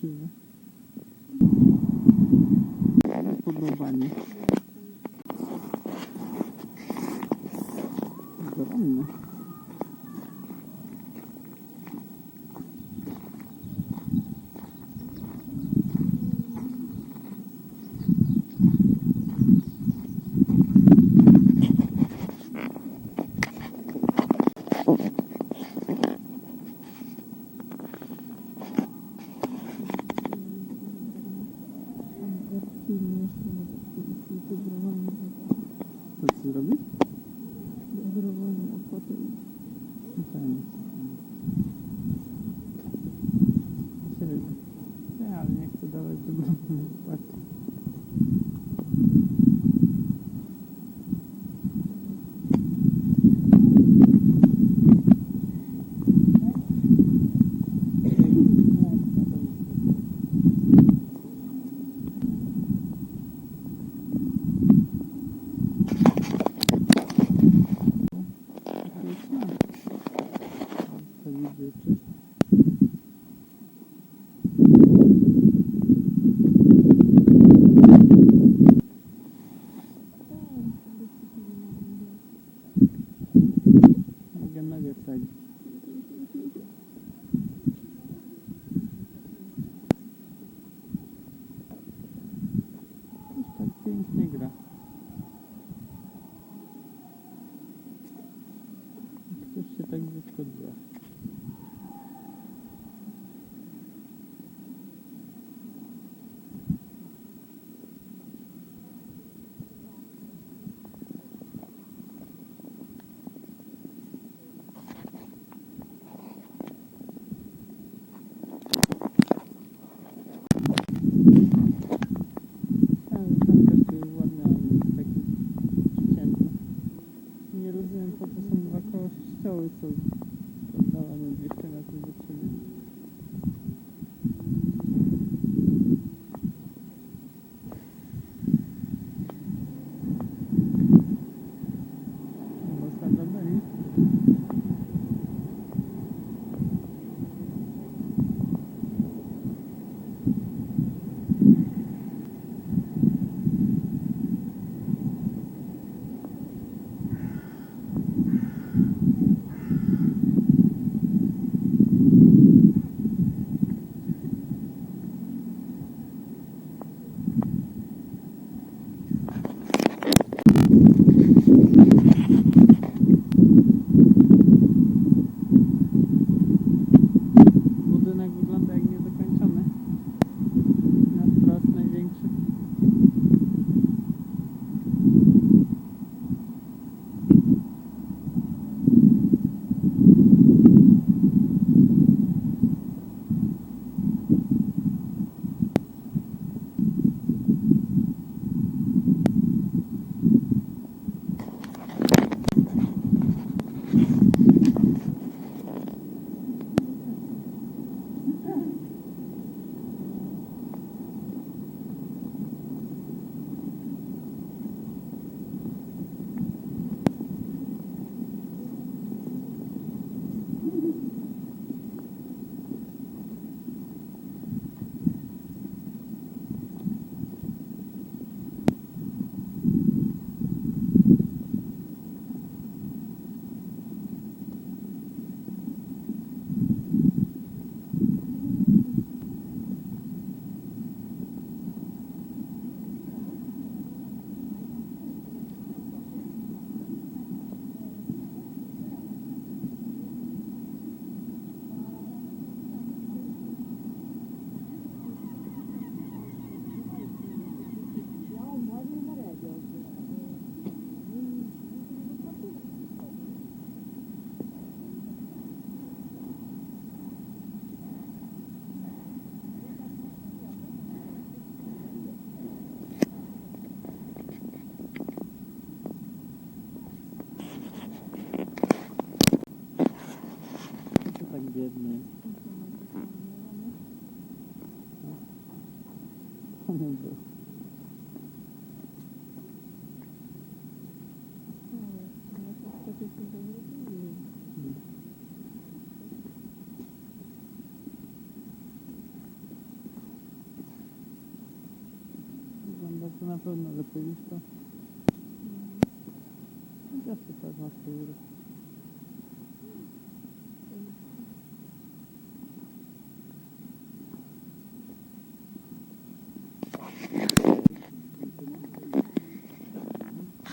szyję. Podobanie. 嗯，我 Rodriguez. una forma l'ho visto. Non ti aspettavo una figura.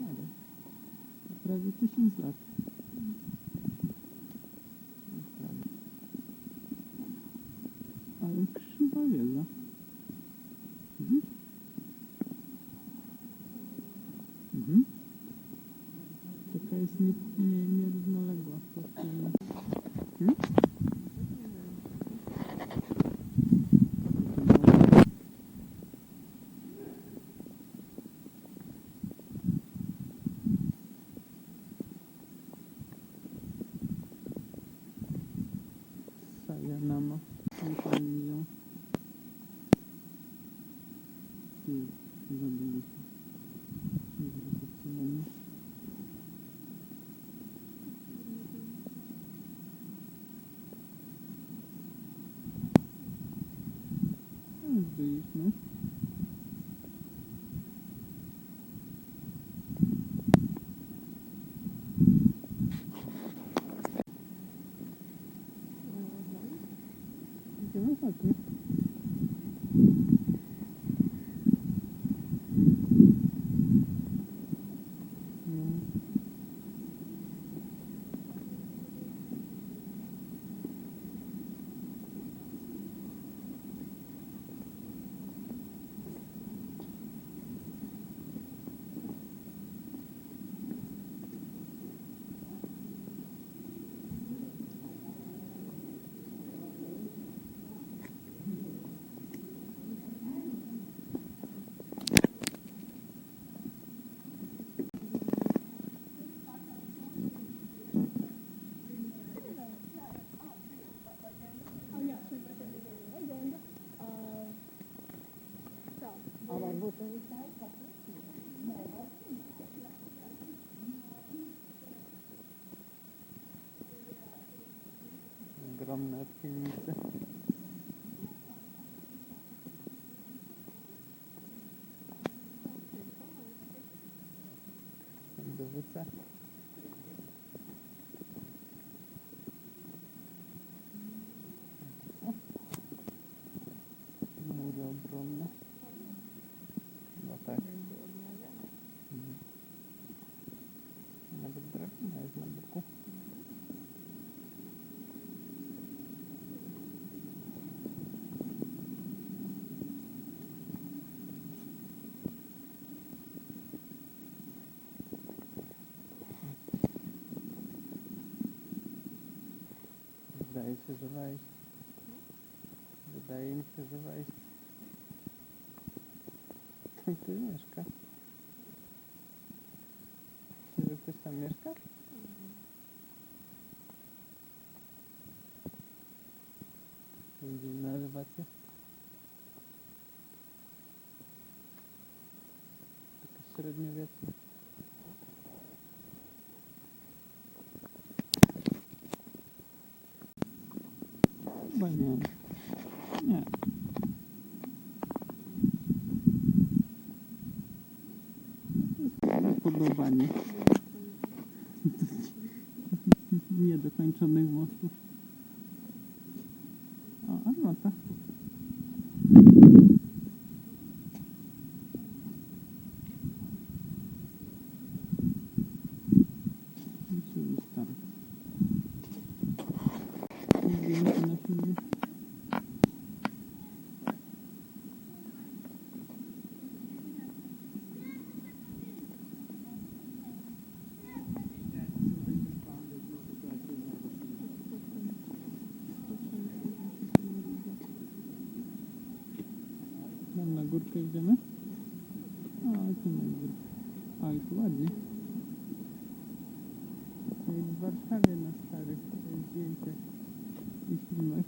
ale. Prawie tysiąc lat. огромная пыльница. Дивиться. Wydaje się, że wejść. Wydaje mi się, że wejść. Tam ty mieszka. Czy ktoś tam mieszka? Dziwna rybacja. Taka średniowieczna. Chyba nie. Nie. Podobanie niedokończonych mostów. teyzeme. Aa, kimden gidiyor? Arif var ya. Mecbur her nasıl tarif edeceğim ki. İşim var.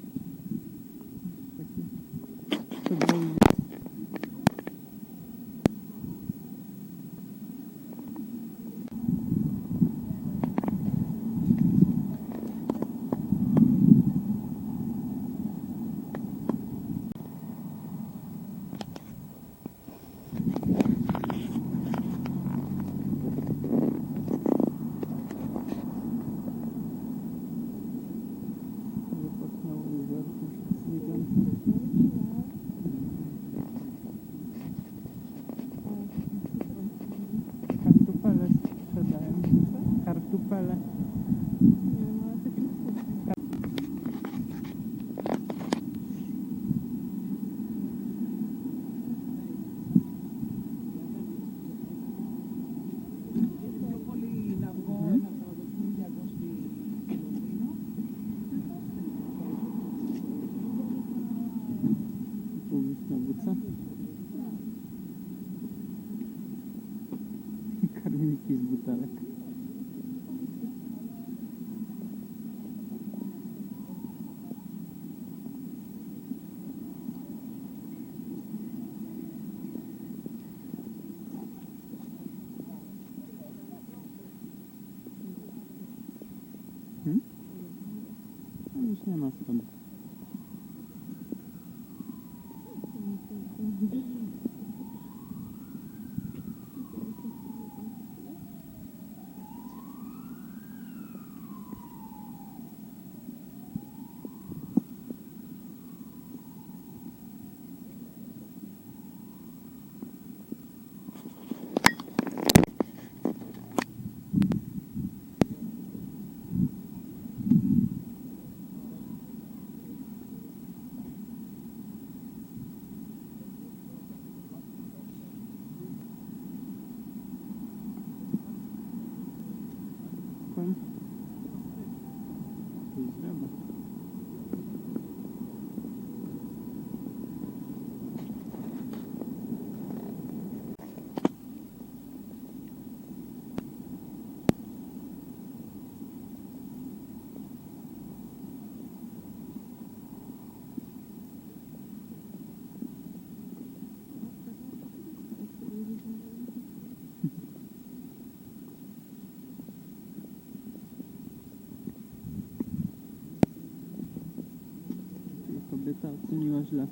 Oceniła źle.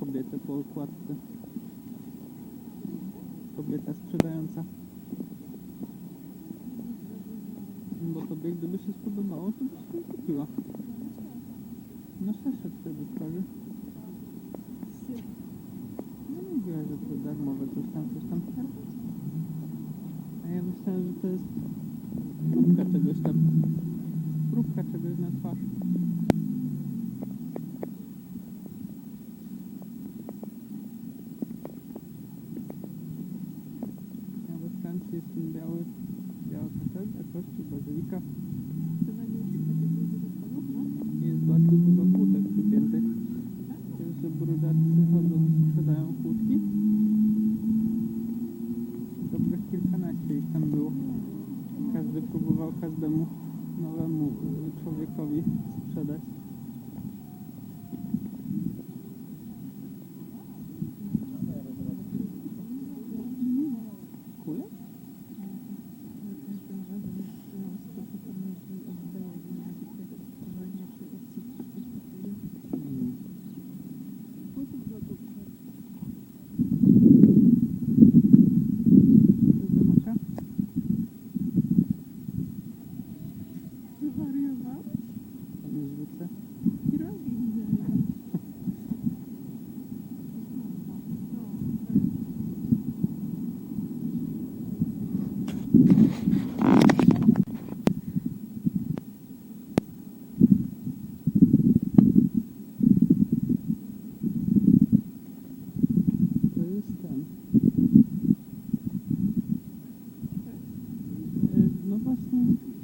Kobietę po okładce. Kobieta sprzedająca. Bo tobie gdyby się spodobało, to byś nie kupiła. No Sasza tutaj wystawi. No mówiła, że to darmowe coś tam, coś tam. A ja myślałem, że to jest próbka czegoś tam. Próbka czegoś na twarz. Hmm.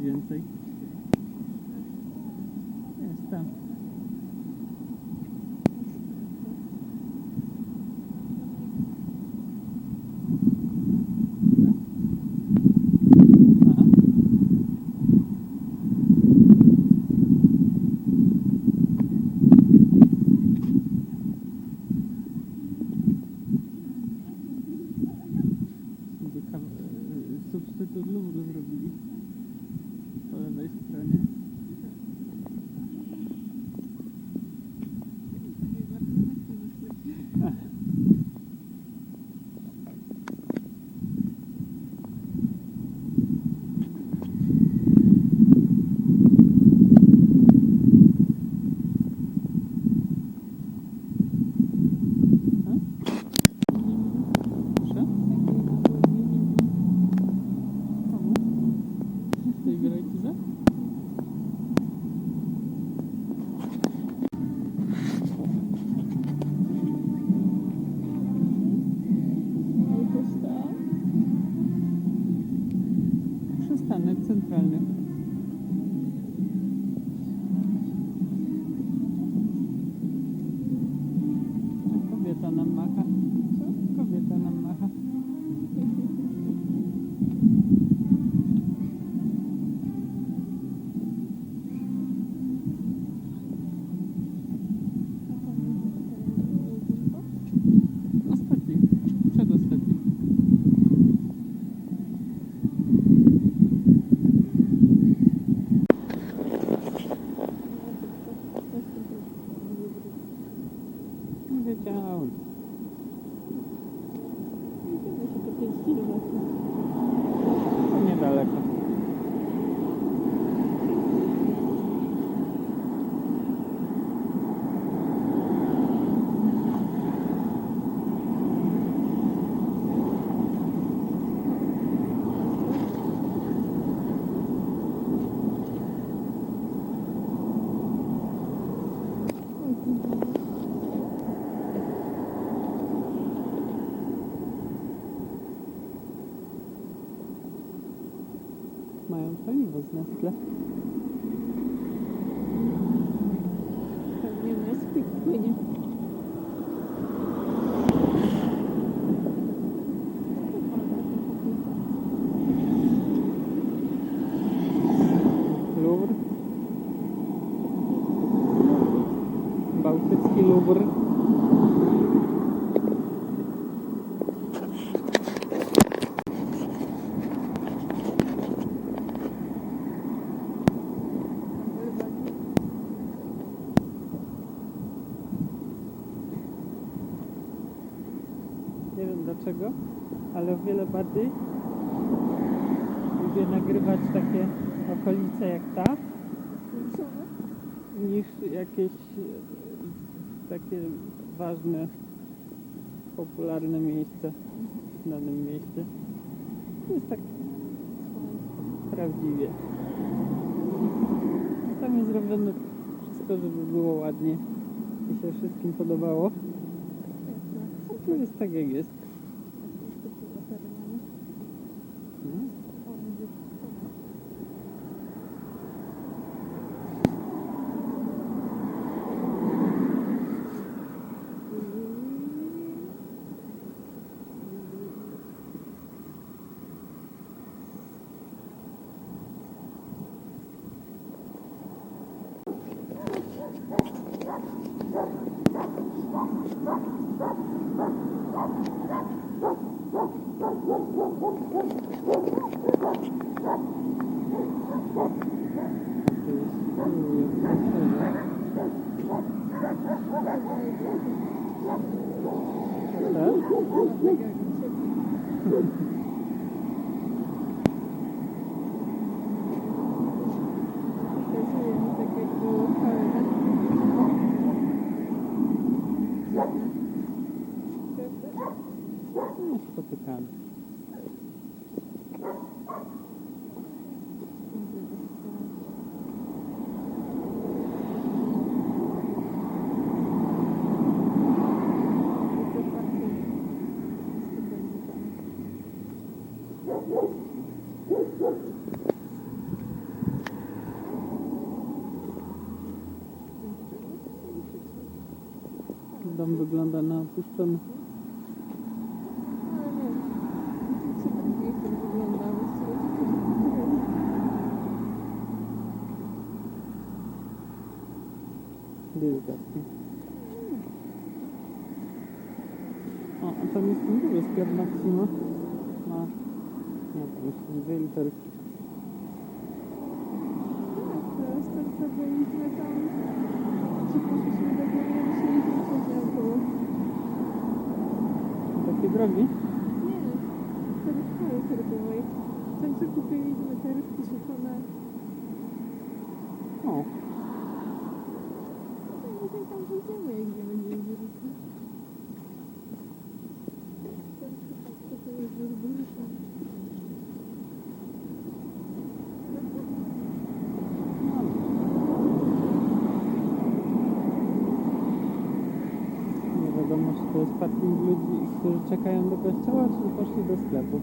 Więcej. Jest tam. down. Dlaczego, ale o wiele bardziej lubię nagrywać takie okolice jak ta, niż jakieś e, takie ważne, popularne miejsce w danym mieście. Jest tak prawdziwie. Tam jest zrobione wszystko, żeby było ładnie i się wszystkim podobało. A tu jest tak jak jest. Huh? да, на пустому. Дивіться. А, там не смотрю, я спер Максима. А, нет, на самом деле только drogi? Nie, to do szkoły herbowej. Tam co kupiliśmy te rybki suszone. O, No i tam wyjdziemy, jak nie będzie rybki. To to jest burbusa. nie wiadomo, czy to jest parking ludzi, którzy czekają do kościoła, czy poszli do sklepu.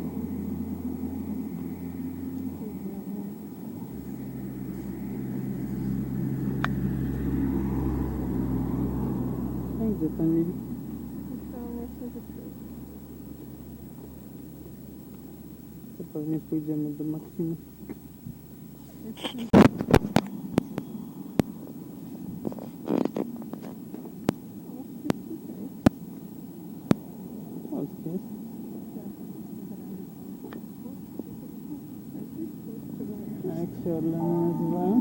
I gdzie to To pewnie pójdziemy do Maksimy. Shirlana Dvara.